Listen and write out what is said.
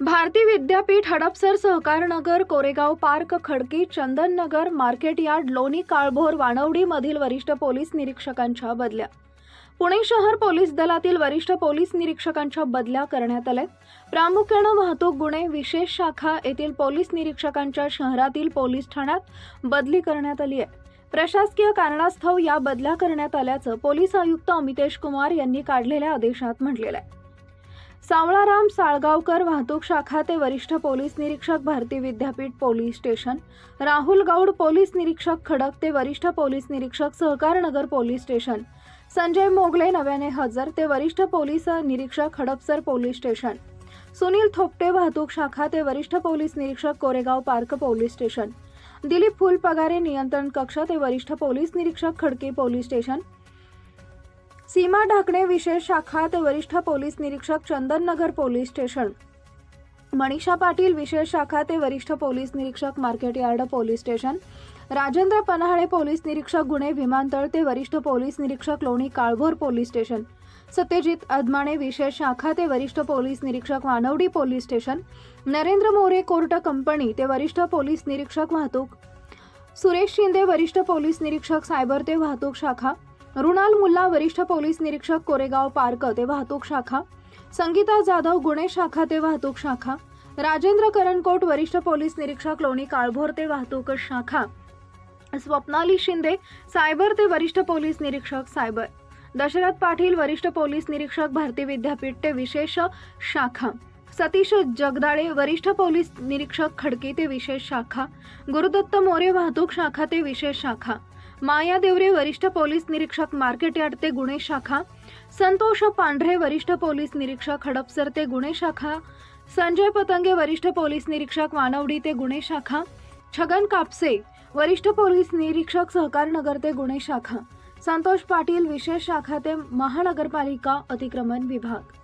Bharati Vidyapeeth Hadapsar Sahakarnagar Koregaon park Khadki Chandan Nagar market yard Loni Kalbhor वाणवडीमधील वरिष्ठ police निरीक्षकांच्या बदल्या. पुणे शहर police दलातील वरिष्ठ पोलीस निरीक्षकांच्या बदल्या करण्यात आल्या. प्रामुख्यानं वाहतूक गुन्हे विशेष शाखा येथील पोलीस निरीक्षकांच्या शहरातील पोलीस ठाण्यात बदली करण्यात आली आहे. प्रशासकीय कारणास्तव या बदल्या करण्यात आल्याचं पोलीस आयुक्त अमितेश कुमार यांनी काढलेल्या आदेशात म्हटलेलं आहे. सावळाराम साळगावकर वाहतूक शाखा ते वरिष्ठ पोलीस निरीक्षक Bharati Vidyapeeth police station Rahul Gaud police निरीक्षक खडक ते वरिष्ठ पोलीस निरीक्षक सहकारनगर पोलीस स्टेशन संजय मोगले नव्याने हजर ते वरिष्ठ पोलीस निरीक्षक हडपसर पोलीस स्टेशन सुनील थोपटे वाहतूक शाखा ते वरिष्ठ पोलीस निरीक्षक Koregaon park police station Dilip Phulpagare नियंत्रण कक्ष ते वरिष्ठ पोलीस निरीक्षक खडकी पोलीस स्टेशन सीमा ढाकणे विशेष शाखा ते वरिष्ठ पोलीस निरीक्षक चंदननगर पोलीस स्टेशन. मनीषा पाटील विशेष शाखा ते वरिष्ठ पोलीस निरीक्षक market yard police station. Rajendra Panhale police निरीक्षक गुन्हे विमानतळ ते वरिष्ठ पोलीस निरीक्षक लोणी काळभोर पोलीस स्टेशन. सत्यजित अदमाणे विशेष शाखा ते वरिष्ठ पोलीस निरीक्षक Wanwadi police station. Narendra More court company ते वरिष्ठ पोलीस निरीक्षक वाहतूक. सुरेश शिंदे वरिष्ठ पोलीस निरीक्षक सायबर ते वाहतूक शाखा. रुणाल मुल्ला वरिष्ठ पोलीस निरीक्षक कोरेगाव पार्क ते वाहतूक शाखा. संगीता जाधव गुन्हे शाखा ते वाहतूक शाखा. राजेंद्र करणकोट वरिष्ठ पोलीस निरीक्षक लोणी काळभोर ते वाहतूक शाखा. स्वप्नाली शिंदे सायबर ते वरिष्ठ पोलीस निरीक्षक सायबर. दशरथ पाटील वरिष्ठ पोलीस निरीक्षक भारती विद्यापीठ ते विशेष शाखा. सतीश जगदाळे वरिष्ठ पोलीस निरीक्षक खडकी ते विशेष शाखा. गुरुदत्त मोरे वाहतूक शाखा ते विशेष शाखा. माया देवरे वरिष्ठ पोलीस निरीक्षक मार्केट यार्ड ते गुन्हे शाखा संतोष पांढरे वरिष्ठ पोलीस निरीक्षक हडपसर ते गुन्हे शाखा संजय पतंगे वरिष्ठ पोलीस निरीक्षक वानवडी ते गुन्हे शाखा छगन कापसे वरिष्ठ पोलीस निरीक्षक सहकारनगर ते गुन्हे शाखा संतोष पाटील विशेष शाखा ते महानगरपालिका अतिक्रमण विभाग.